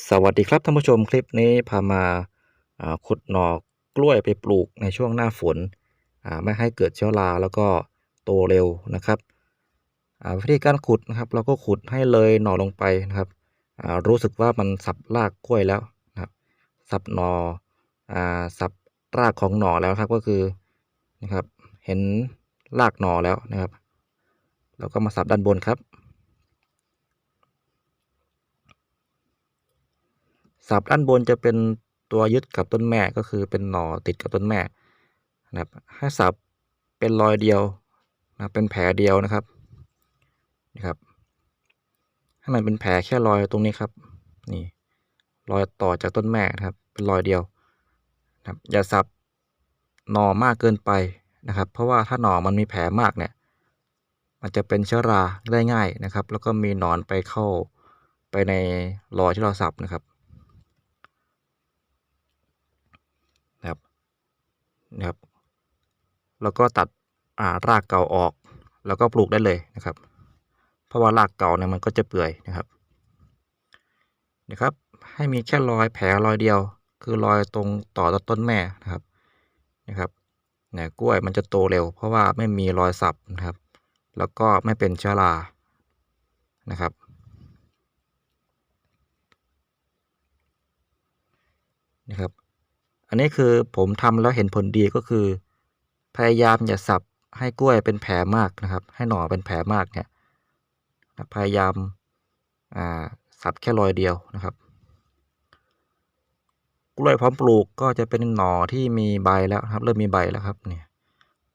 สวัสดีครับท่านผู้ชมคลิปนี้พามาขุดหน่อกล้วยไปปลูกในช่วงหน้าฝนไม่ให้เกิดเชื้อราแล้วก็โตเร็วนะครับวิธีการขุดนะครับ เราก็ขุดให้เลยหน่อลงไปนะครับรู้สึกว่ามันสับรากกล้วยแล้วนะครับ สับหน่ออสับรากของหน่อแล้วครับก็คือนะครับ เห็นรากหน่อแล้วนะครับแล้วก็มาสับด้านบนครับ สับด้านบนจะเป็นตัวยึดกับต้นแม่ก็คือเป็นหน่อติดกับต้นแม่นะครับให้สับเป็นรอยเดียวนะเป็นแผลเดียวนะครับนะครับ ให้มันเป็นแผลแค่รอยตรงนี้ครับนี่รอยต่อจากต้นแม่นะครับ เป็นรอยเดียวนะครับอย่าสับหน่อมากเกินไปนะครับ เพราะว่าถ้าหน่อมันมีแผลมากเนี่ยมันจะเป็นเชื้อราได้ง่ายนะครับ แล้วก็มีหนอนไปเข้าไปในรอยที่เราสับนะครับนะครับ นะครับ แล้วก็ตัดอ่ารากเก่าออก แล้วก็ปลูกได้เลยนะครับ เพราะว่ารากเก่าเนี่ยมันก็จะเปื่อยนะครับนะครับ ให้มีแค่รอยแผลรอยเดียว คือรอยตรงต่อต้นแม่นะครับนะครับเนี่ยกล้วยมันจะโตเร็ว เพราะว่าไม่มีรอยสับนะครับ แล้วก็ไม่เป็นเชื้อรานะครับนะครับ อันนี้คือผมทำแล้วเห็นผลดีก็คือ พยายามอย่าสับให้กล้วยเป็นแผลมากนะครับ ให้หน่อเป็นแผลมากเนี่ยพยายามอ่าสับแค่รอยเดียวนะครับ กล้วยพร้อมปลูกก็จะเป็นหน่อที่มีใบแล้วครับ เริ่มมีใบแล้วครับเนี่ย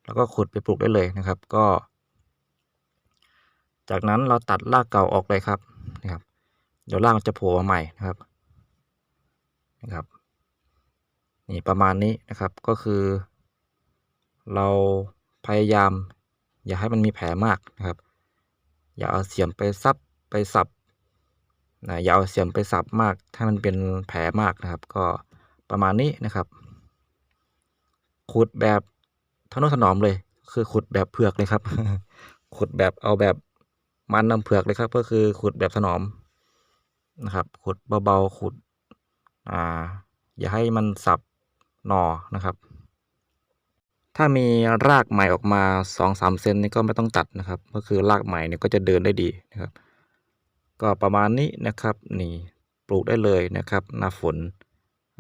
แล้วก็ขุดไปปลูกได้เลยนะครับ ก็ จากนั้นเราตัดรากเก่าออกเลยครับนะครับ เดี๋ยวรากจะโผล่มาใหม่นะครับนะครับ นี่ประมาณนี้นะครับก็คือ เราพยายาม อย่าให้มันมีแผลมากนะครับ อย่าเอาเสียมไปซับไปสับนะอย่าเอาเสียมไปสับมาก ถ้ามันเป็นแผลมากนะครับ ก็ประมาณนี้นะครับขุดแบบทนุถนอมเลย คือขุดแบบเผือกเลยครับ ขุดแบบเอาแบบมันน้ำเผือกเลยครับ ก็คือขุดแบบถนอมนะครับ ขุดเบาๆขุด อ่า อย่าให้มันสับ หนอนะครับ ถ้ามีรากใหม่ออกมาสองสามเซนนี่ก็ไม่ต้องตัดนะครับ ก็คือรากใหม่เนี่ยก็จะเดินได้ดีนะครับ ก็ประมาณนี้นะครับนี่ปลูกได้เลยนะครับ หน้าฝน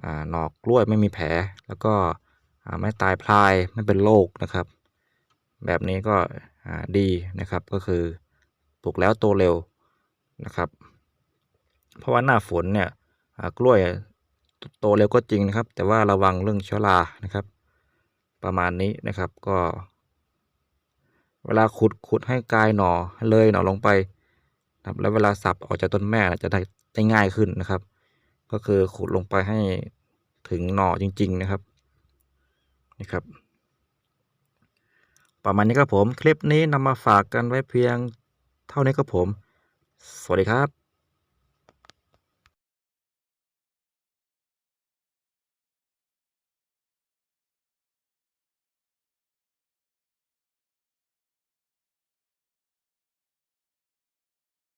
อ่าหนอกกล้วยไม่มีแผล แล้วก็อ่าไม่ตายพลายไม่เป็นโรคนะครับ แบบนี้ก็อ่าดีนะครับก็คือปลูกแล้วโตเร็วนะครับ เพราะว่าหน้าฝนเนี่ยอ่ากล้วย โตเร็วก็จริงนะครับ แต่ว่าระวังเรื่องเชื้อรานะครับ ประมาณนี้นะครับก็ เวลาขุดขุดให้กายหน่อเลยหน่อลงไปนะครับแล้วเวลาสับออกจากต้นแม่จะได้ได้ง่ายขึ้นนะครับ ก็คือขุดลงไปให้ถึงหน่อจริง ๆนะครับนะครับ ประมาณนี้ครับผมคลิปนี้นำมาฝากกันไว้เพียงเท่านี้ครับผม สวัสดีครับ